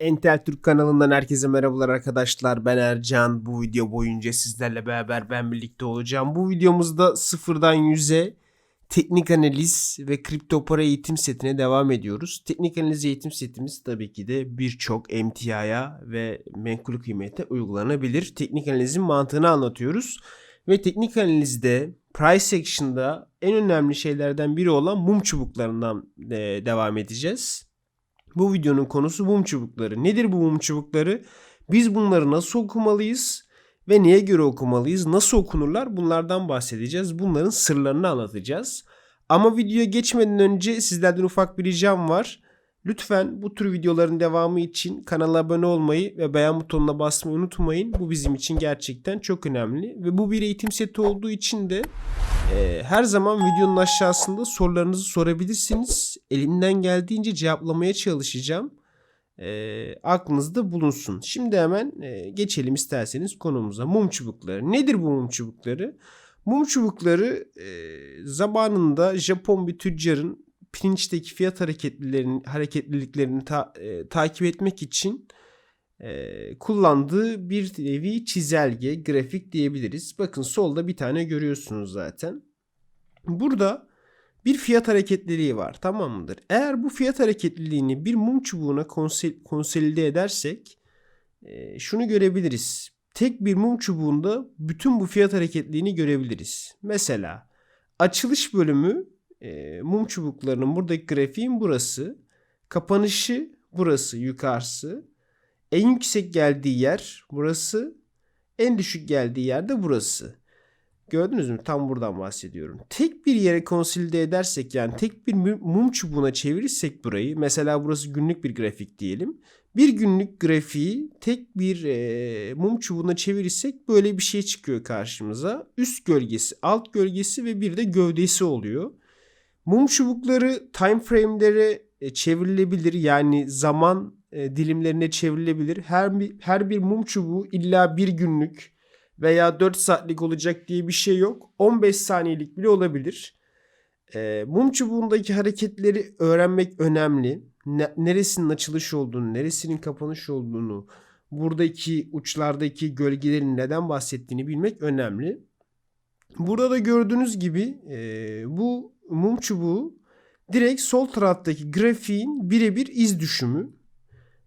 Entel Türk kanalından herkese merhabalar arkadaşlar. Ben Ercan. Bu video boyunca sizlerle beraber ben birlikte olacağım. Bu videomuzda sıfırdan yüze teknik analiz ve kripto para eğitim setine devam ediyoruz. Teknik analiz eğitim setimiz tabii ki de birçok emtiaya ve menkul kıymete uygulanabilir. Teknik analizin mantığını anlatıyoruz. Ve teknik analizde price action'da en önemli şeylerden biri olan mum çubuklarından e, devam edeceğiz. Bu videonun konusu mum çubukları. Nedir bu mum çubukları? Biz bunları nasıl okumalıyız ve neye göre okumalıyız? Nasıl okunurlar? Bunlardan bahsedeceğiz. Bunların sırlarını anlatacağız. Ama videoya geçmeden önce sizlerden ufak bir ricam var. Lütfen bu tür videoların devamı için kanala abone olmayı ve beğen butonuna basmayı unutmayın. Bu bizim için gerçekten çok önemli. Ve bu bir eğitim seti olduğu için de e, her zaman videonun aşağısında sorularınızı sorabilirsiniz. Elimden geldiğince cevaplamaya çalışacağım. E, aklınızda bulunsun. Şimdi hemen e, geçelim isterseniz konumuza. Mum çubukları. Nedir bu mum çubukları? Mum çubukları e, zamanında Japon bir tüccarın pirinçteki fiyat hareketlilerini, hareketliliklerini ta- e, takip etmek için e, kullandığı bir nevi çizelge, grafik diyebiliriz. Bakın solda bir tane görüyorsunuz zaten. Burada bir fiyat hareketliliği var tamam mıdır? Eğer bu fiyat hareketliliğini bir mum çubuğuna konsolide edersek e, şunu görebiliriz. Tek bir mum çubuğunda bütün bu fiyat hareketliliğini görebiliriz. Mesela açılış bölümü e, mum çubuklarının buradaki grafiğin burası. Kapanışı burası yukarısı. En yüksek geldiği yer burası. En düşük geldiği yer de burası. Gördünüz mü? Tam buradan bahsediyorum. Tek bir yere konsolide edersek yani tek bir mum çubuğuna çevirirsek burayı mesela burası günlük bir grafik diyelim. Bir günlük grafiği tek bir e, mum çubuğuna çevirirsek böyle bir şey çıkıyor karşımıza. Üst gölgesi, alt gölgesi ve bir de gövdesi oluyor. Mum çubukları time frame'lere e, çevrilebilir yani zaman e, dilimlerine çevrilebilir. Her bir, her bir mum çubuğu illa bir günlük veya 4 saatlik olacak diye bir şey yok. 15 saniyelik bile olabilir. E, mum çubuğundaki hareketleri öğrenmek önemli. Ne, neresinin açılış olduğunu, neresinin kapanış olduğunu, buradaki uçlardaki gölgelerin neden bahsettiğini bilmek önemli. Burada da gördüğünüz gibi e, bu mum çubuğu direkt sol taraftaki grafiğin birebir iz düşümü.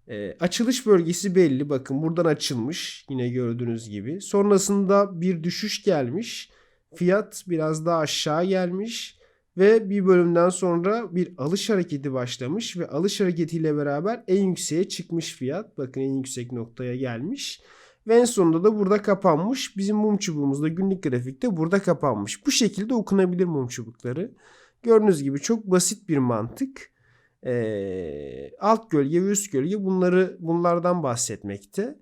E, açılış bölgesi belli. Bakın buradan açılmış. Yine gördüğünüz gibi. Sonrasında bir düşüş gelmiş. Fiyat biraz daha aşağı gelmiş. Ve bir bölümden sonra bir alış hareketi başlamış. Ve alış hareketiyle beraber en yükseğe çıkmış fiyat. Bakın en yüksek noktaya gelmiş. Ve en sonunda da burada kapanmış. Bizim mum çubuğumuzda günlük grafikte burada kapanmış. Bu şekilde okunabilir mum çubukları. Gördüğünüz gibi çok basit bir mantık. Ee, alt gölge ve üst gölge bunları bunlardan bahsetmekte.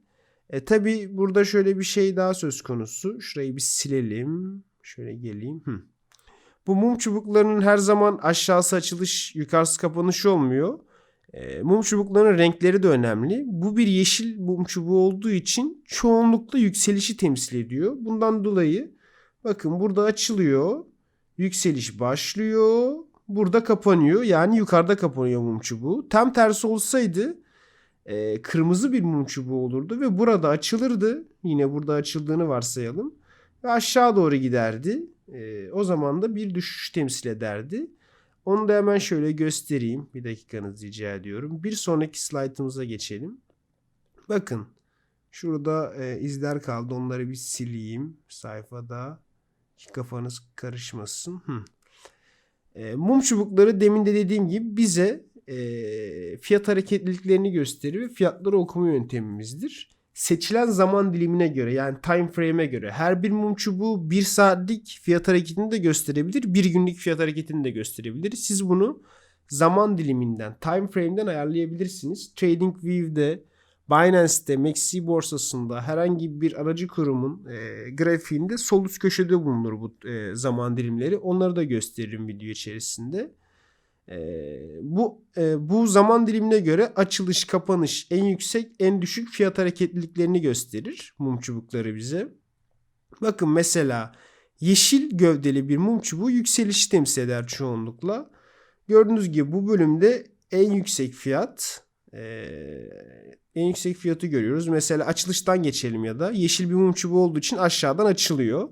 E, Tabi burada şöyle bir şey daha söz konusu. Şurayı bir silelim. Şöyle geleyim. Hı. Bu mum çubuklarının her zaman aşağısı açılış, yukarısı kapanış olmuyor. E, mum çubuklarının renkleri de önemli. Bu bir yeşil mum çubuğu olduğu için çoğunlukla yükselişi temsil ediyor. Bundan dolayı bakın burada açılıyor. Yükseliş başlıyor. Burada kapanıyor. Yani yukarıda kapanıyor mum çubuğu. Tam tersi olsaydı e, kırmızı bir mum çubuğu olurdu ve burada açılırdı. Yine burada açıldığını varsayalım. Ve aşağı doğru giderdi. E, o zaman da bir düşüş temsil ederdi. Onu da hemen şöyle göstereyim. Bir dakikanızı rica ediyorum. Bir sonraki slaytımıza geçelim. Bakın. Şurada e, izler kaldı. Onları bir sileyim sayfada. Ki kafanız karışmasın. Hı. E, mum çubukları demin de dediğim gibi bize e, fiyat hareketliliklerini gösterir ve fiyatları okuma yöntemimizdir. Seçilen zaman dilimine göre yani time frame'e göre her bir mum çubuğu bir saatlik fiyat hareketini de gösterebilir. Bir günlük fiyat hareketini de gösterebilir. Siz bunu zaman diliminden, time frame'den ayarlayabilirsiniz. TradingView'de, Binance'te, Maxi borsasında herhangi bir aracı kurumun e, grafiğinde sol üst köşede bulunur bu e, zaman dilimleri. Onları da gösteririm video içerisinde. E, bu e, bu zaman dilimine göre açılış, kapanış, en yüksek, en düşük fiyat hareketliliklerini gösterir mum çubukları bize. Bakın mesela yeşil gövdeli bir mum çubuğu yükseliş temsil eder çoğunlukla. Gördüğünüz gibi bu bölümde en yüksek fiyat Ee, en yüksek fiyatı görüyoruz. Mesela açılıştan geçelim ya da yeşil bir mum çubuğu olduğu için aşağıdan açılıyor.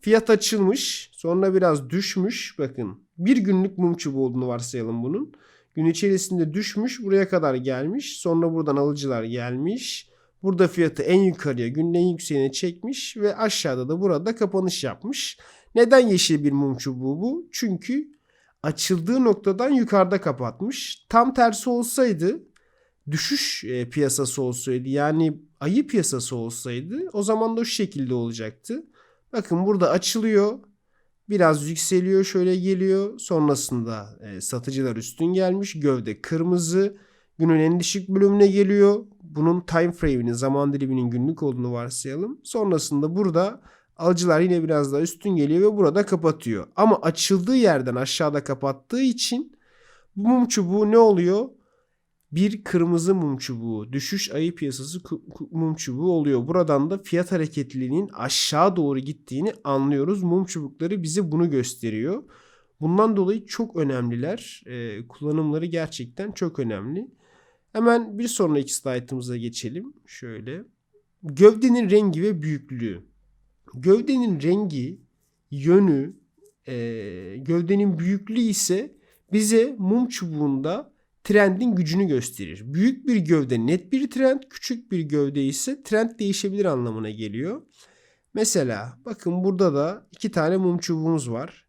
Fiyat açılmış. Sonra biraz düşmüş. Bakın bir günlük mum çubuğu olduğunu varsayalım bunun. Gün içerisinde düşmüş. Buraya kadar gelmiş. Sonra buradan alıcılar gelmiş. Burada fiyatı en yukarıya günün en yükseğine çekmiş. Ve aşağıda da burada kapanış yapmış. Neden yeşil bir mum çubuğu bu? Çünkü açıldığı noktadan yukarıda kapatmış. Tam tersi olsaydı düşüş e, piyasası olsaydı yani ayı piyasası olsaydı o zaman da şu şekilde olacaktı. Bakın burada açılıyor. Biraz yükseliyor şöyle geliyor. Sonrasında e, satıcılar üstün gelmiş. Gövde kırmızı. Günün en düşük bölümüne geliyor. Bunun time frame'inin zaman diliminin günlük olduğunu varsayalım. Sonrasında burada alıcılar yine biraz daha üstün geliyor ve burada kapatıyor. Ama açıldığı yerden aşağıda kapattığı için bu mum çubuğu ne oluyor? Bir kırmızı mum çubuğu, düşüş ayı piyasası mum çubuğu oluyor. Buradan da fiyat hareketliliğinin aşağı doğru gittiğini anlıyoruz. Mum çubukları bize bunu gösteriyor. Bundan dolayı çok önemliler. Ee, kullanımları gerçekten çok önemli. Hemen bir sonraki slaytımıza geçelim. Şöyle. Gövdenin rengi ve büyüklüğü. Gövdenin rengi, yönü, e, gövdenin büyüklüğü ise bize mum çubuğunda trendin gücünü gösterir. Büyük bir gövde net bir trend, küçük bir gövde ise trend değişebilir anlamına geliyor. Mesela bakın burada da iki tane mum çubuğumuz var.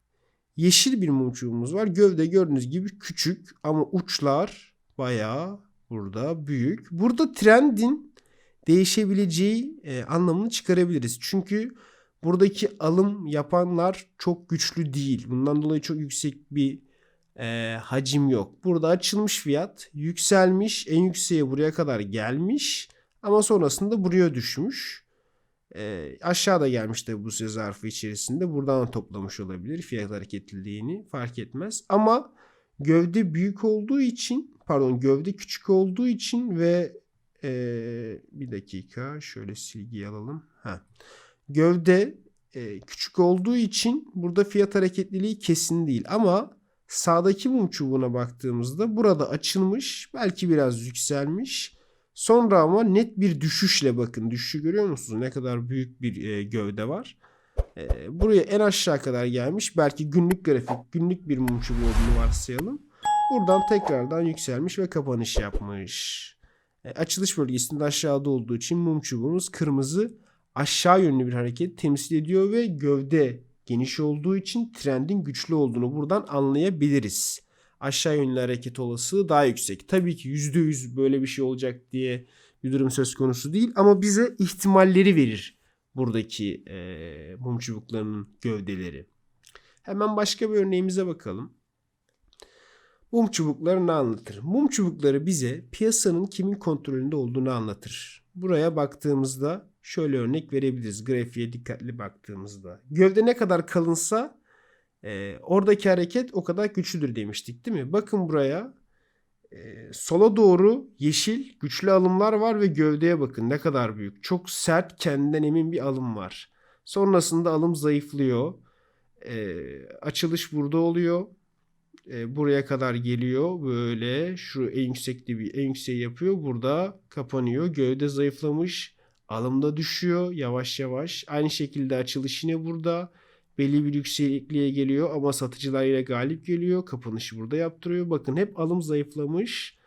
Yeşil bir mum çubuğumuz var. Gövde gördüğünüz gibi küçük ama uçlar bayağı burada büyük. Burada trendin değişebileceği e, anlamını çıkarabiliriz. Çünkü buradaki alım yapanlar çok güçlü değil. Bundan dolayı çok yüksek bir e, hacim yok. Burada açılmış fiyat yükselmiş. En yükseğe buraya kadar gelmiş. Ama sonrasında buraya düşmüş. E, aşağıda gelmiş de bu süre zarfı içerisinde. Buradan toplamış olabilir fiyat hareketliliğini fark etmez. Ama gövde büyük olduğu için pardon gövde küçük olduğu için ve e, bir dakika şöyle silgiyi alalım. Ha. Gövde e, küçük olduğu için burada fiyat hareketliliği kesin değil ama sağdaki mum çubuğuna baktığımızda burada açılmış belki biraz yükselmiş. Sonra ama net bir düşüşle bakın. Düşüşü görüyor musunuz? Ne kadar büyük bir e, gövde var. E, buraya en aşağı kadar gelmiş. Belki günlük grafik günlük bir mum çubuğu olduğunu varsayalım. Buradan tekrardan yükselmiş ve kapanış yapmış. E, açılış bölgesinde aşağıda olduğu için mum çubuğumuz kırmızı aşağı yönlü bir hareket temsil ediyor ve gövde geniş olduğu için trendin güçlü olduğunu buradan anlayabiliriz. Aşağı yönlü hareket olasılığı daha yüksek. Tabii ki %100 böyle bir şey olacak diye bir durum söz konusu değil ama bize ihtimalleri verir buradaki e, mum çubuklarının gövdeleri. Hemen başka bir örneğimize bakalım. Mum çubukları ne anlatır? Mum çubukları bize piyasanın kimin kontrolünde olduğunu anlatır. Buraya baktığımızda şöyle örnek verebiliriz. Grafiğe dikkatli baktığımızda. Gövde ne kadar kalınsa e, oradaki hareket o kadar güçlüdür demiştik değil mi? Bakın buraya e, sola doğru yeşil güçlü alımlar var ve gövdeye bakın ne kadar büyük. Çok sert kendinden emin bir alım var. Sonrasında alım zayıflıyor. E, açılış burada oluyor. E, buraya kadar geliyor böyle şu en yüksekte bir en yükseği yapıyor. Burada kapanıyor. Gövde zayıflamış. Alımda düşüyor yavaş yavaş. Aynı şekilde açılış yine burada. Belli bir yüksekliğe geliyor ama satıcılar yine galip geliyor. Kapanışı burada yaptırıyor. Bakın hep alım zayıflamış.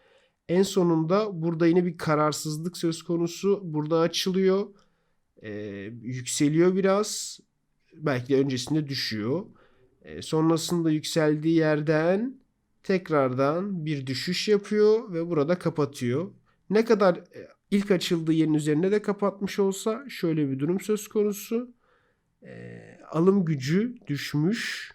En sonunda burada yine bir kararsızlık söz konusu. Burada açılıyor. Ee, yükseliyor biraz. Belki de öncesinde düşüyor. Ee, sonrasında yükseldiği yerden tekrardan bir düşüş yapıyor ve burada kapatıyor. Ne kadar e, ilk açıldığı yerin üzerine de kapatmış olsa şöyle bir durum söz konusu. E, alım gücü düşmüş.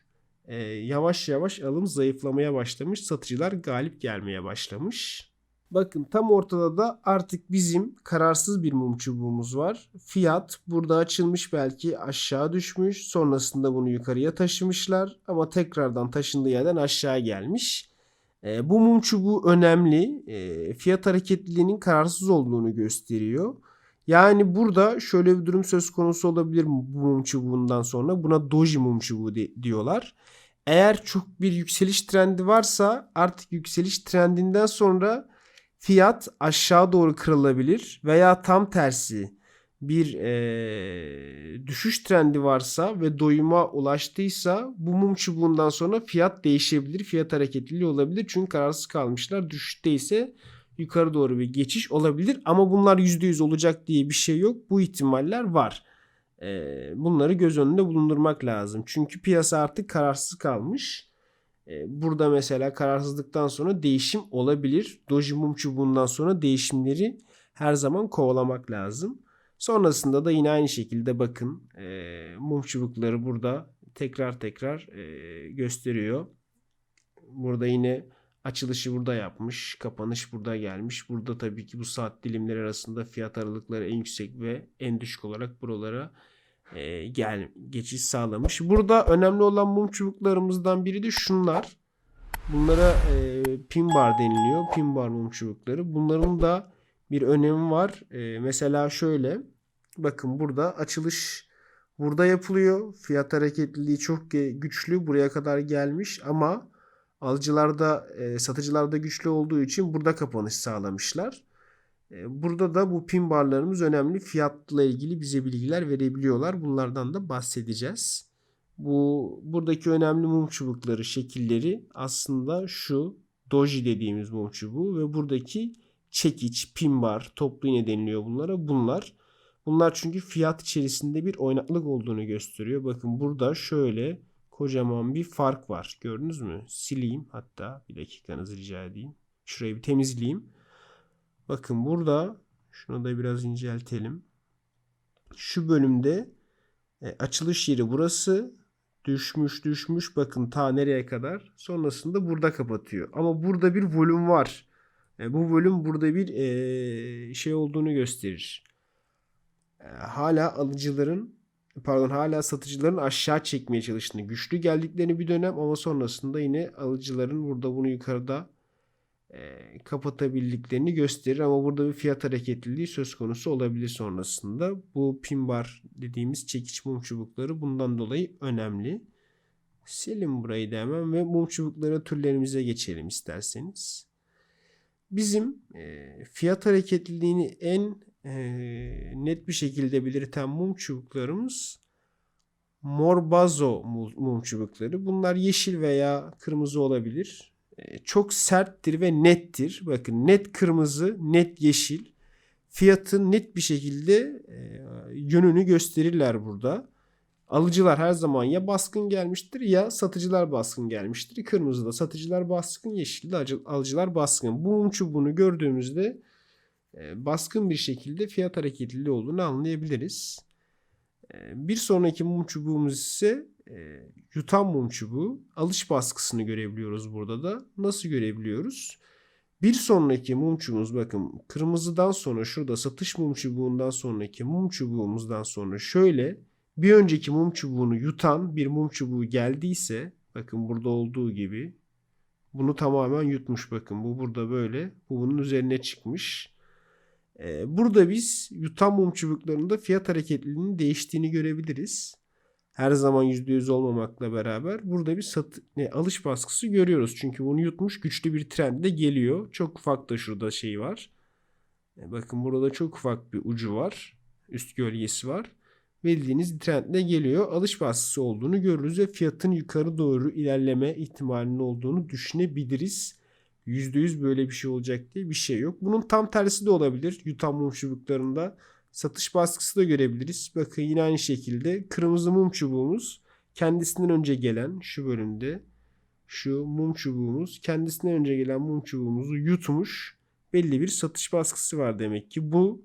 E, yavaş yavaş alım zayıflamaya başlamış. Satıcılar galip gelmeye başlamış. Bakın tam ortada da artık bizim kararsız bir mum çubuğumuz var. Fiyat burada açılmış belki aşağı düşmüş. Sonrasında bunu yukarıya taşımışlar. Ama tekrardan taşındığı yerden aşağı gelmiş. E, bu mum çubuğu önemli. E, fiyat hareketliliğinin kararsız olduğunu gösteriyor. Yani burada şöyle bir durum söz konusu olabilir bu mum çubuğundan sonra. Buna doji mum çubuğu di- diyorlar. Eğer çok bir yükseliş trendi varsa artık yükseliş trendinden sonra fiyat aşağı doğru kırılabilir veya tam tersi bir eee, düşüş trendi varsa ve doyuma ulaştıysa bu mum çubuğundan sonra fiyat değişebilir. Fiyat hareketliliği olabilir. Çünkü kararsız kalmışlar. Düşüşte ise yukarı doğru bir geçiş olabilir. Ama bunlar %100 olacak diye bir şey yok. Bu ihtimaller var. Eee, bunları göz önünde bulundurmak lazım. Çünkü piyasa artık kararsız kalmış. Eee, Burada mesela kararsızlıktan sonra değişim olabilir. Doji mum çubuğundan sonra değişimleri her zaman kovalamak lazım. Sonrasında da yine aynı şekilde bakın eee, mum çubukları burada tekrar tekrar eee, gösteriyor. Burada yine açılışı burada yapmış. Kapanış burada gelmiş. Burada tabii ki bu saat dilimleri arasında fiyat aralıkları en yüksek ve en düşük olarak buralara eee, gel geçiş sağlamış. Burada önemli olan mum çubuklarımızdan biri de şunlar. Bunlara eee pin bar deniliyor. Pin bar mum çubukları. Bunların da bir önemi var. Eee, mesela şöyle. Bakın burada açılış burada yapılıyor. Fiyat hareketliliği çok güçlü. Buraya kadar gelmiş ama alıcılarda, e, satıcılarda güçlü olduğu için burada kapanış sağlamışlar. E, Burada da bu pin barlarımız önemli. Fiyatla ilgili bize bilgiler verebiliyorlar. Bunlardan da bahsedeceğiz. Bu buradaki önemli mum çubukları şekilleri aslında şu doji dediğimiz mum çubuğu ve buradaki çekiç, pin bar, toplu iğne deniliyor bunlara. Bunlar bunlar çünkü fiyat içerisinde bir oynaklık olduğunu gösteriyor. Bakın burada şöyle kocaman bir fark var. Gördünüz mü? Sileyim hatta bir dakikanızı rica edeyim. Şurayı bir temizleyeyim. Bakın burada şunu da biraz inceltelim. Şu bölümde e, açılış yeri burası. Düşmüş düşmüş bakın ta nereye kadar. Sonrasında burada kapatıyor. Ama burada bir volüm var. E, bu volüm burada bir e, şey olduğunu gösterir. E, hala alıcıların pardon hala satıcıların aşağı çekmeye çalıştığını, güçlü geldiklerini bir dönem ama sonrasında yine alıcıların burada bunu yukarıda kapatabildiklerini gösterir ama burada bir fiyat hareketliliği söz konusu olabilir sonrasında. Bu pin bar dediğimiz çekiç mum çubukları bundan dolayı önemli. Silin burayı da hemen ve mum çubukları türlerimize geçelim isterseniz. Bizim e, fiyat hareketliliğini en e, net bir şekilde belirten mum çubuklarımız Morbazo mu- mum çubukları. Bunlar yeşil veya kırmızı olabilir. E, çok serttir ve nettir. Bakın net kırmızı, net yeşil. Fiyatın net bir şekilde yönünü gösterirler burada. Alıcılar her zaman ya baskın gelmiştir ya satıcılar baskın gelmiştir. Kırmızıda satıcılar baskın, yeşilde alıcılar baskın. Bu mum çubuğunu gördüğümüzde e, baskın bir şekilde fiyat hareketliliği olduğunu anlayabiliriz. E, Bir sonraki mum çubuğumuz ise e, yutan mum çubuğu. Alış baskısını görebiliyoruz burada da. Nasıl görebiliyoruz? Bir sonraki mum çubuğumuz bakın kırmızıdan sonra şurada satış mum çubuğundan sonraki mum çubuğumuzdan sonra şöyle bir önceki mum çubuğunu yutan bir mum çubuğu geldiyse bakın burada olduğu gibi bunu tamamen yutmuş bakın bu burada böyle bu bunun üzerine çıkmış. Ee, burada biz yutan mum çubuklarında fiyat hareketliliğinin değiştiğini görebiliriz. Her zaman %100 olmamakla beraber burada bir satı, ne, alış baskısı görüyoruz. Çünkü bunu yutmuş güçlü bir trend de geliyor. Çok ufak da şurada şey var. E, bakın burada çok ufak bir ucu var. Üst gölgesi var. Bildiğiniz trendle geliyor. Alış baskısı olduğunu görürüz ve fiyatın yukarı doğru ilerleme ihtimalinin olduğunu düşünebiliriz. %100 böyle bir şey olacak diye bir şey yok. Bunun tam tersi de olabilir. Yutan mum çubuklarında satış baskısı da görebiliriz. Bakın yine aynı şekilde kırmızı mum çubuğumuz kendisinden önce gelen şu bölümde şu mum çubuğumuz kendisinden önce gelen mum çubuğumuzu yutmuş. Belli bir satış baskısı var demek ki. Bu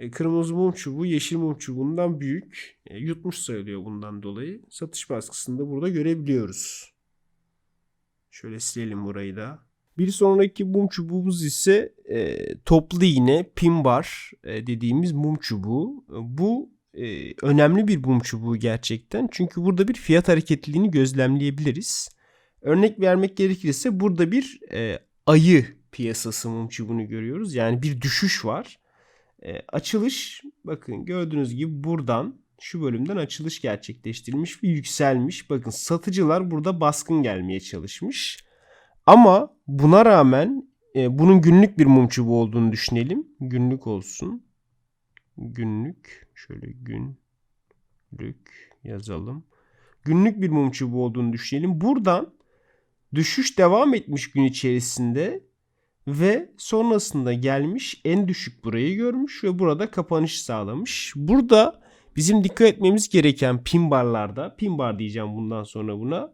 e, kırmızı mum çubuğu yeşil mum çubuğundan büyük. E, yutmuş sayılıyor bundan dolayı. Satış baskısını da burada görebiliyoruz. Şöyle silelim burayı da. Bir sonraki mum çubuğumuz ise e, toplu iğne, pin bar e, dediğimiz mum çubuğu. Bu e, önemli bir mum çubuğu gerçekten. Çünkü burada bir fiyat hareketliliğini gözlemleyebiliriz. Örnek vermek gerekirse burada bir e, ayı piyasası mum çubuğunu görüyoruz. Yani bir düşüş var. E, açılış bakın gördüğünüz gibi buradan şu bölümden açılış gerçekleştirilmiş ve yükselmiş. Bakın satıcılar burada baskın gelmeye çalışmış. Ama buna rağmen e, bunun günlük bir mum çubuğu olduğunu düşünelim. Günlük olsun. Günlük. Şöyle günlük yazalım. Günlük bir mum çubuğu olduğunu düşünelim. Buradan düşüş devam etmiş gün içerisinde ve sonrasında gelmiş en düşük burayı görmüş ve burada kapanış sağlamış. Burada bizim dikkat etmemiz gereken pin barlarda, pin bar diyeceğim bundan sonra buna.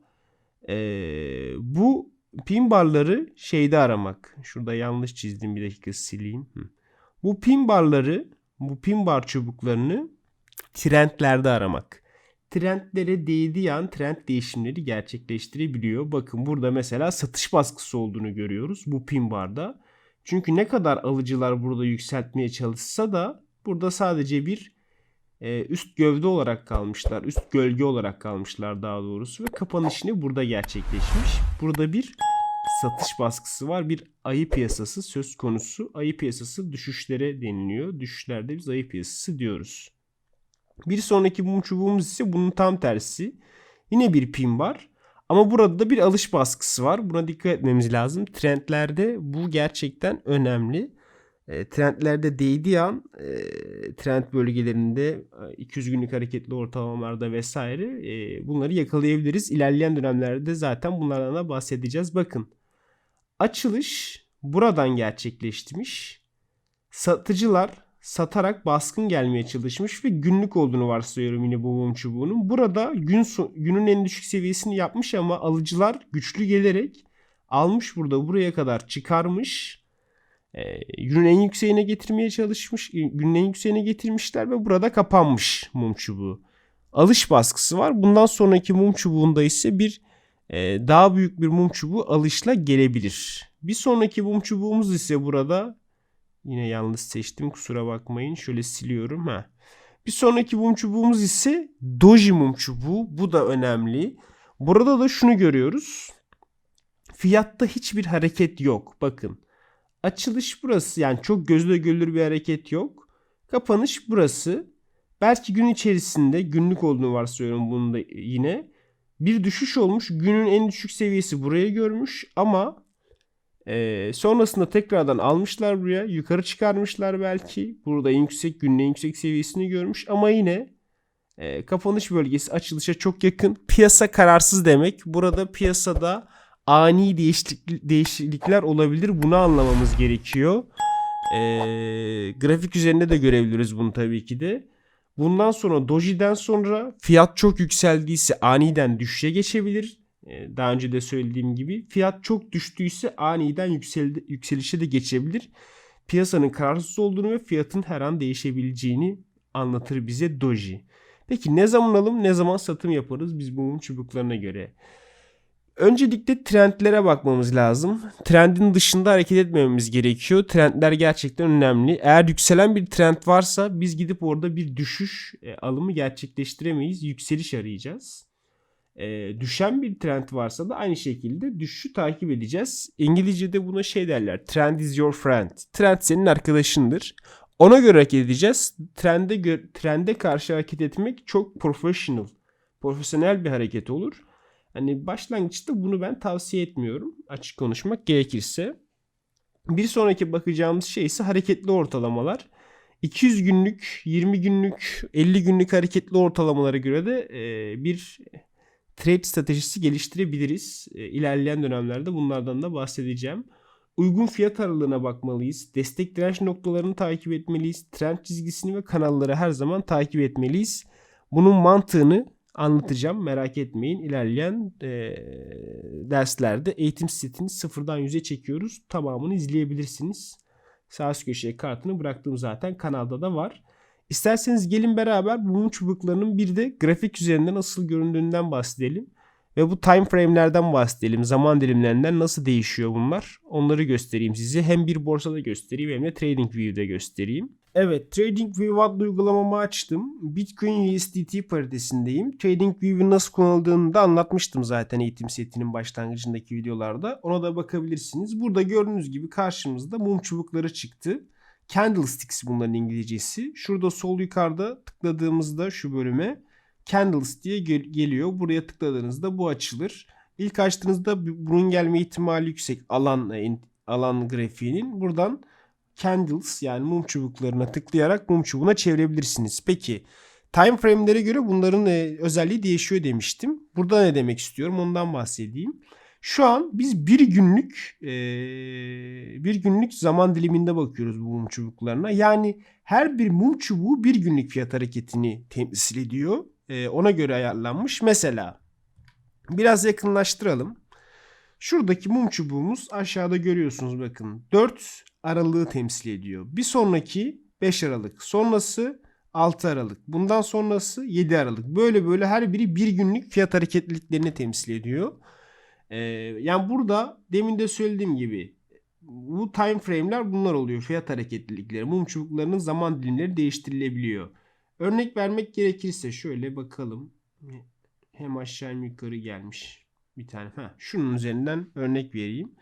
Ee, bu pin barları şeyde aramak. Şurada yanlış çizdim bir dakika sileyim. Bu pin barları, bu pin bar çubuklarını trendlerde aramak. Trendlere değdiği an trend değişimleri gerçekleştirebiliyor. Bakın burada mesela satış baskısı olduğunu görüyoruz bu pin barda. Çünkü ne kadar alıcılar burada yükseltmeye çalışsa da burada sadece bir e, üst gövde olarak kalmışlar. Üst gölge olarak kalmışlar daha doğrusu ve kapanışını burada gerçekleşmiş. Burada bir satış baskısı var. Bir ayı piyasası söz konusu. Ayı piyasası düşüşlere deniliyor. Düşüşlerde biz ayı piyasası diyoruz. Bir sonraki mum çubuğumuz ise bunun tam tersi. Yine bir pin var. Ama burada da bir alış baskısı var. Buna dikkat etmemiz lazım. Trendlerde bu gerçekten önemli. E, trendlerde değdiği an e, trend bölgelerinde 200 günlük hareketli ortalamalarda vesaire e, bunları yakalayabiliriz. İlerleyen dönemlerde zaten bunlardan da bahsedeceğiz. Bakın açılış buradan gerçekleşmiş. Satıcılar satarak baskın gelmeye çalışmış ve günlük olduğunu varsayıyorum yine bu mum çubuğunun. Burada gün so- günün en düşük seviyesini yapmış ama alıcılar güçlü gelerek almış burada buraya kadar çıkarmış. Ee, günün en yükseğine getirmeye çalışmış. Günün en yükseğine getirmişler ve burada kapanmış mum çubuğu. Alış baskısı var. Bundan sonraki mum çubuğunda ise bir e, daha büyük bir mum çubuğu alışla gelebilir. Bir sonraki mum çubuğumuz ise burada Yine yanlış seçtim kusura bakmayın. Şöyle siliyorum. ha. Bir sonraki mum çubuğumuz ise doji mum çubuğu. Bu da önemli. Burada da şunu görüyoruz. Fiyatta hiçbir hareket yok. Bakın. Açılış burası. Yani çok gözle görülür bir hareket yok. Kapanış burası. Belki gün içerisinde günlük olduğunu varsayıyorum bunu da yine. Bir düşüş olmuş. Günün en düşük seviyesi buraya görmüş ama ee, sonrasında tekrardan almışlar buraya. Yukarı çıkarmışlar belki. Burada en yüksek günün en yüksek seviyesini görmüş. Ama yine e, kapanış bölgesi açılışa çok yakın. Piyasa kararsız demek. Burada piyasada ani değişiklik, değişiklikler olabilir. Bunu anlamamız gerekiyor. E, grafik üzerinde de görebiliriz bunu tabii ki de. Bundan sonra Doji'den sonra fiyat çok yükseldiyse aniden düşüşe geçebilir daha önce de söylediğim gibi fiyat çok düştüyse aniden yükseldi, yükselişe de geçebilir. Piyasanın kararsız olduğunu ve fiyatın her an değişebileceğini anlatır bize doji. Peki ne zaman alım ne zaman satım yaparız biz bu mum çubuklarına göre? Öncelikle trendlere bakmamız lazım. Trendin dışında hareket etmememiz gerekiyor. Trendler gerçekten önemli. Eğer yükselen bir trend varsa biz gidip orada bir düşüş e, alımı gerçekleştiremeyiz. Yükseliş arayacağız e, düşen bir trend varsa da aynı şekilde düşüşü takip edeceğiz. İngilizce'de buna şey derler. Trend is your friend. Trend senin arkadaşındır. Ona göre hareket edeceğiz. Trende, gö- trende karşı hareket etmek çok professional. Profesyonel bir hareket olur. Hani başlangıçta bunu ben tavsiye etmiyorum. Açık konuşmak gerekirse. Bir sonraki bakacağımız şey ise hareketli ortalamalar. 200 günlük, 20 günlük, 50 günlük hareketli ortalamalara göre de bir trade stratejisi geliştirebiliriz. E, ilerleyen dönemlerde bunlardan da bahsedeceğim. Uygun fiyat aralığına bakmalıyız. Destek direnç noktalarını takip etmeliyiz. Trend çizgisini ve kanalları her zaman takip etmeliyiz. Bunun mantığını anlatacağım. Merak etmeyin. İlerleyen e, derslerde eğitim setini sıfırdan yüze çekiyoruz. Tamamını izleyebilirsiniz. Sağ üst köşeye kartını bıraktığım zaten kanalda da var. İsterseniz gelin beraber mum çubuklarının bir de grafik üzerinde nasıl göründüğünden bahsedelim. Ve bu time frame'lerden bahsedelim. Zaman dilimlerinden nasıl değişiyor bunlar. Onları göstereyim size. Hem bir borsada göstereyim hem de TradingView'de göstereyim. Evet TradingView adlı uygulamamı açtım. Bitcoin USDT paritesindeyim. TradingView'in nasıl kullanıldığını da anlatmıştım zaten eğitim setinin başlangıcındaki videolarda. Ona da bakabilirsiniz. Burada gördüğünüz gibi karşımızda mum çubukları çıktı. Candlesticks bunların İngilizcesi. Şurada sol yukarıda tıkladığımızda şu bölüme Candles diye gel- geliyor. Buraya tıkladığınızda bu açılır. İlk açtığınızda bunun gelme ihtimali yüksek. Alan alan grafiğinin buradan candles yani mum çubuklarına tıklayarak mum çubuğuna çevirebilirsiniz. Peki time frame'lere göre bunların e, özelliği değişiyor demiştim. Burada ne demek istiyorum ondan bahsedeyim. Şu an biz bir günlük e, bir günlük zaman diliminde bakıyoruz bu mum çubuklarına. Yani her bir mum çubuğu bir günlük fiyat hareketini temsil ediyor. E, ona göre ayarlanmış. Mesela biraz yakınlaştıralım. Şuradaki mum çubuğumuz aşağıda görüyorsunuz bakın. 4 aralığı temsil ediyor. Bir sonraki 5 Aralık. Sonrası 6 Aralık. Bundan sonrası 7 Aralık. Böyle böyle her biri bir günlük fiyat hareketliliklerini temsil ediyor. Ee, yani burada demin de söylediğim gibi bu time frame'ler bunlar oluyor. Fiyat hareketlilikleri. Mum çubuklarının zaman dilimleri değiştirilebiliyor. Örnek vermek gerekirse şöyle bakalım. Hem aşağı hem yukarı gelmiş. Bir tane. Heh, şunun üzerinden örnek vereyim.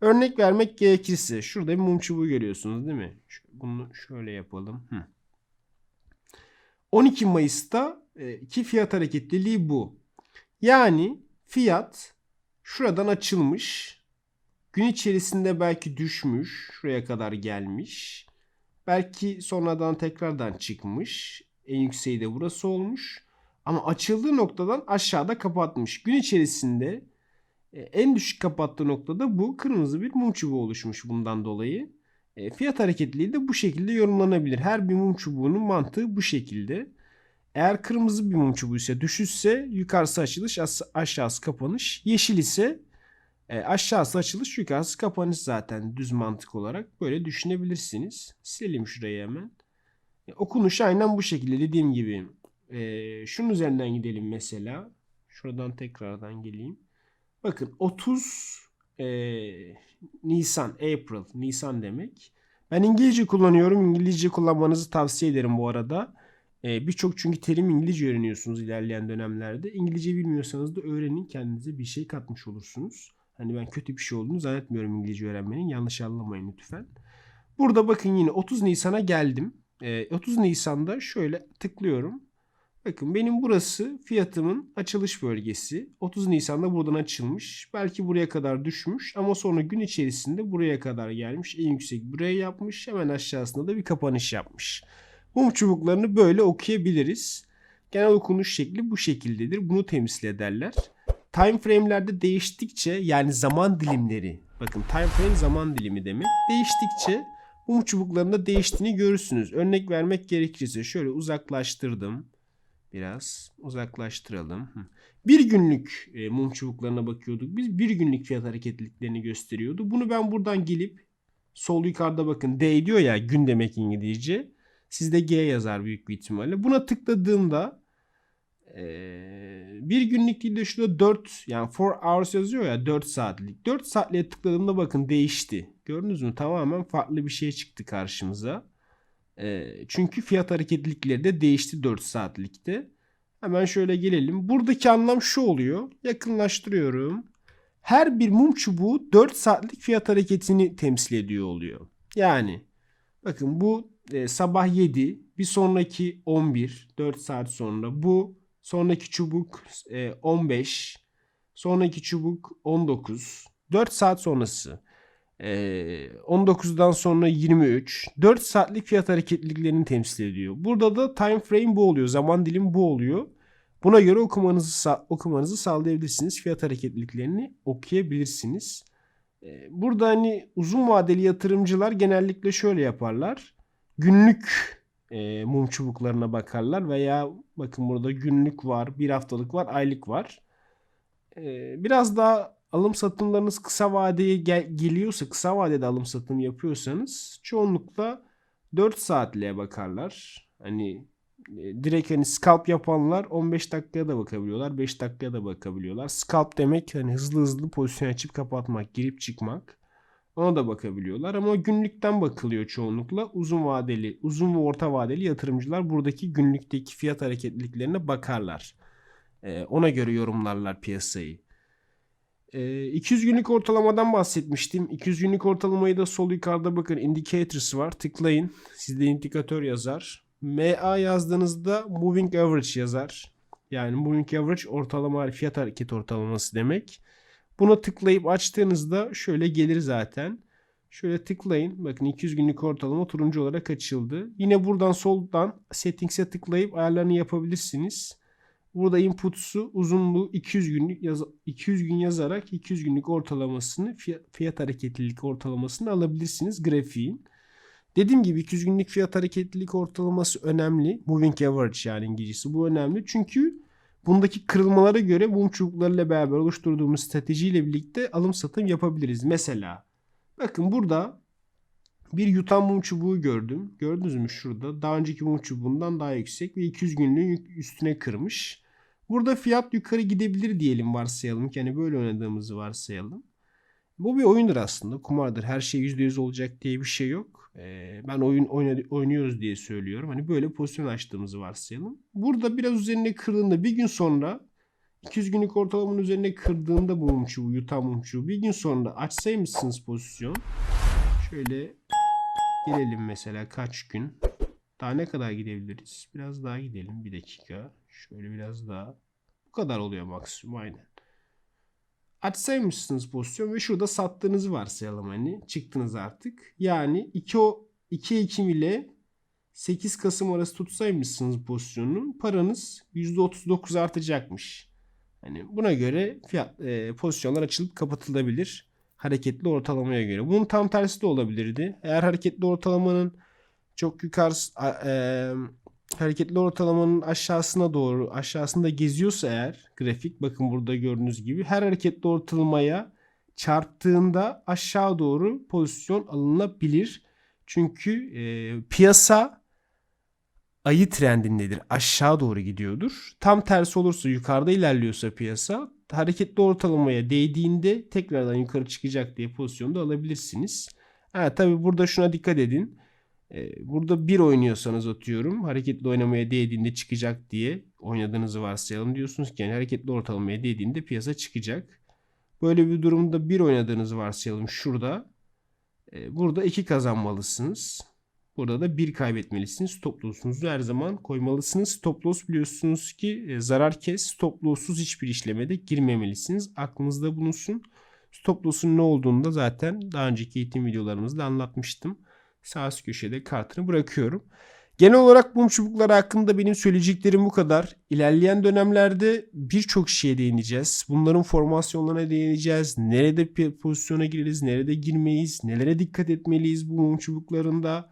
Örnek vermek gerekirse şurada bir mum çubuğu görüyorsunuz değil mi? Bunu şöyle yapalım. Hı. 12 Mayıs'ta e, ki fiyat hareketliliği bu. Yani fiyat şuradan açılmış. Gün içerisinde belki düşmüş. Şuraya kadar gelmiş. Belki sonradan tekrardan çıkmış. En yükseği de burası olmuş. Ama açıldığı noktadan aşağıda kapatmış. Gün içerisinde e, en düşük kapattığı noktada bu kırmızı bir mum çubuğu oluşmuş bundan dolayı. E, fiyat hareketliliği de bu şekilde yorumlanabilir. Her bir mum çubuğunun mantığı bu şekilde. Eğer kırmızı bir mum çubuğu ise düşüşse yukarısı açılış aşağısı kapanış. Yeşil ise e, aşağısı açılış yukarısı kapanış zaten düz mantık olarak böyle düşünebilirsiniz. Silelim şurayı hemen. E, okunuş aynen bu şekilde dediğim gibi. E, şunun üzerinden gidelim mesela. Şuradan tekrardan geleyim. Bakın 30 e, Nisan, April, Nisan demek. Ben İngilizce kullanıyorum. İngilizce kullanmanızı tavsiye ederim bu arada. E, Birçok çünkü terim İngilizce öğreniyorsunuz ilerleyen dönemlerde. İngilizce bilmiyorsanız da öğrenin kendinize bir şey katmış olursunuz. Hani ben kötü bir şey olduğunu zannetmiyorum İngilizce öğrenmenin. Yanlış anlamayın lütfen. Burada bakın yine 30 Nisan'a geldim. E, 30 Nisan'da şöyle tıklıyorum. Bakın benim burası fiyatımın açılış bölgesi. 30 Nisan'da buradan açılmış. Belki buraya kadar düşmüş ama sonra gün içerisinde buraya kadar gelmiş. En yüksek buraya yapmış. Hemen aşağısında da bir kapanış yapmış. Mum çubuklarını böyle okuyabiliriz. Genel okunuş şekli bu şekildedir. Bunu temsil ederler. Time frame'lerde değiştikçe yani zaman dilimleri bakın time frame zaman dilimi demek. Değiştikçe mum çubuklarında değiştiğini görürsünüz. Örnek vermek gerekirse şöyle uzaklaştırdım. Biraz uzaklaştıralım. Bir günlük e, mum çubuklarına bakıyorduk. Biz bir günlük fiyat hareketliliklerini gösteriyordu. Bunu ben buradan gelip sol yukarıda bakın D diyor ya gün demek İngilizce. Sizde G yazar büyük bir ihtimalle. Buna tıkladığımda e, bir günlük değil de şurada 4 yani 4 hours yazıyor ya 4 saatlik. 4 saatliğe tıkladığımda bakın değişti. Gördünüz mü? Tamamen farklı bir şey çıktı karşımıza. E, çünkü fiyat hareketlilikleri de değişti 4 saatlikte. Hemen şöyle gelelim. Buradaki anlam şu oluyor. Yakınlaştırıyorum. Her bir mum çubuğu 4 saatlik fiyat hareketini temsil ediyor oluyor. Yani bakın bu e, sabah 7, bir sonraki 11, 4 saat sonra. Bu sonraki çubuk e, 15, sonraki çubuk 19, 4 saat sonrası. Ee, 19'dan sonra 23. 4 saatlik fiyat hareketliliklerini temsil ediyor. Burada da time frame bu oluyor. Zaman dilimi bu oluyor. Buna göre okumanızı okumanızı sağlayabilirsiniz. Fiyat hareketliliklerini okuyabilirsiniz. Burada hani uzun vadeli yatırımcılar genellikle şöyle yaparlar. Günlük e, mum çubuklarına bakarlar veya bakın burada günlük var, bir haftalık var, aylık var. Ee, biraz daha alım satımlarınız kısa vadeye gel- geliyorsa, kısa vadede alım satım yapıyorsanız çoğunlukla 4 saatliğe bakarlar. Hani e, direkt hani scalp yapanlar 15 dakikaya da bakabiliyorlar, 5 dakikaya da bakabiliyorlar. Scalp demek hani hızlı hızlı pozisyon açıp kapatmak, girip çıkmak. Ona da bakabiliyorlar ama günlükten bakılıyor çoğunlukla. Uzun vadeli, uzun ve orta vadeli yatırımcılar buradaki günlükteki fiyat hareketliliklerine bakarlar. Ee, ona göre yorumlarlar piyasayı. Ee, 200 günlük ortalamadan bahsetmiştim. 200 günlük ortalamayı da sol yukarıda bakın indicators var. Tıklayın. Sizde indikatör yazar. MA yazdığınızda moving average yazar. Yani moving average ortalama fiyat hareket ortalaması demek. Buna tıklayıp açtığınızda şöyle gelir zaten. Şöyle tıklayın. Bakın 200 günlük ortalama turuncu olarak açıldı. Yine buradan soldan settings'e tıklayıp ayarlarını yapabilirsiniz. Burada input'su uzunluğu 200 günlük yaz 200 gün yazarak 200 günlük ortalamasını fiyat, fiyat hareketlilik ortalamasını alabilirsiniz grafiğin. Dediğim gibi 200 günlük fiyat hareketlilik ortalaması önemli. Moving average yani İngilizcesi bu önemli. Çünkü bundaki kırılmalara göre mum çubuklarıyla beraber oluşturduğumuz stratejiyle birlikte alım satım yapabiliriz. Mesela bakın burada bir yutan mum çubuğu gördüm. Gördünüz mü şurada? Daha önceki mum çubuğundan daha yüksek ve 200 günlüğün üstüne kırmış. Burada fiyat yukarı gidebilir diyelim varsayalım ki hani böyle oynadığımızı varsayalım. Bu bir oyundur aslında. Kumardır. Her şey %100 olacak diye bir şey yok. Ben oyun oynuyoruz diye söylüyorum. Hani böyle pozisyon açtığımızı varsayalım. Burada biraz üzerine kırdığında bir gün sonra 200 günlük ortalamanın üzerine kırdığında bu mum çubuğu, yutan mum bir gün sonra açsaymışsınız pozisyon. Şöyle gelelim mesela kaç gün. Daha ne kadar gidebiliriz? Biraz daha gidelim. Bir dakika. Şöyle biraz daha. Bu kadar oluyor maksimum aynen. Açsaymışsınız pozisyon ve şurada sattığınızı varsayalım hani. Çıktınız artık. Yani 2 o 2 Ekim ile 8 Kasım arası tutsaymışsınız pozisyonu paranız %39 artacakmış. Hani buna göre fiyat e, pozisyonlar açılıp kapatılabilir hareketli ortalamaya göre. Bunun tam tersi de olabilirdi. Eğer hareketli ortalamanın çok yukarı e, hareketli ortalamanın aşağısına doğru aşağısında geziyorsa eğer grafik bakın burada gördüğünüz gibi her hareketli ortalamaya çarptığında aşağı doğru pozisyon alınabilir. Çünkü e, piyasa ayı trendindedir. Aşağı doğru gidiyordur. Tam tersi olursa yukarıda ilerliyorsa piyasa hareketli ortalamaya değdiğinde tekrardan yukarı çıkacak diye pozisyonda alabilirsiniz. Ha, tabi burada şuna dikkat edin. Burada bir oynuyorsanız atıyorum hareketli oynamaya değdiğinde çıkacak diye oynadığınızı varsayalım diyorsunuz ki yani hareketli ortalamaya değdiğinde piyasa çıkacak. Böyle bir durumda bir oynadığınızı varsayalım şurada. Burada iki kazanmalısınız. Burada da bir kaybetmelisiniz. Stop loss'unuzu her zaman koymalısınız. Stop loss biliyorsunuz ki zarar kes. Stop loss'suz hiçbir işlemede girmemelisiniz. Aklınızda bulunsun. Stop loss'un ne olduğunu da zaten daha önceki eğitim videolarımızda anlatmıştım. Sağ üst köşede kartını bırakıyorum. Genel olarak mum çubukları hakkında benim söyleyeceklerim bu kadar. İlerleyen dönemlerde birçok şeye değineceğiz. Bunların formasyonlarına değineceğiz. Nerede pozisyona gireriz, nerede girmeyiz, nelere dikkat etmeliyiz bu mum çubuklarında.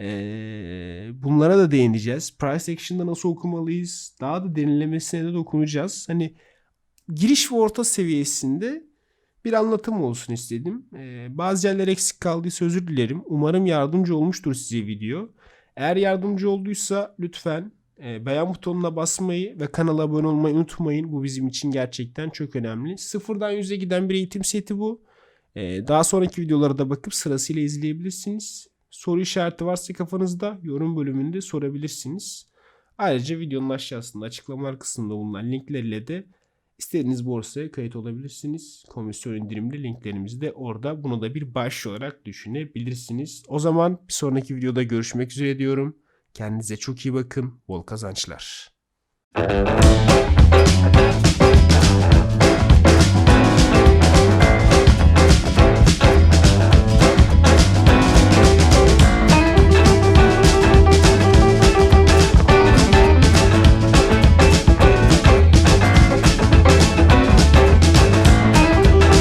Ee, bunlara da değineceğiz. Price action'da nasıl okumalıyız? Daha da derinlemesine de dokunacağız. Hani giriş ve orta seviyesinde bir anlatım olsun istedim. Ee, bazı yerler eksik kaldıysa özür dilerim. Umarım yardımcı olmuştur size video. Eğer yardımcı olduysa lütfen e, beğen butonuna basmayı ve kanala abone olmayı unutmayın. Bu bizim için gerçekten çok önemli. Sıfırdan yüze giden bir eğitim seti bu. Ee, daha sonraki videolara da bakıp sırasıyla izleyebilirsiniz. Soru işareti varsa kafanızda yorum bölümünde sorabilirsiniz. Ayrıca videonun aşağısında açıklamalar kısmında bulunan linklerle de istediğiniz borsaya kayıt olabilirsiniz. Komisyon indirimli linklerimiz de orada. Bunu da bir baş olarak düşünebilirsiniz. O zaman bir sonraki videoda görüşmek üzere diyorum. Kendinize çok iyi bakın. Bol kazançlar.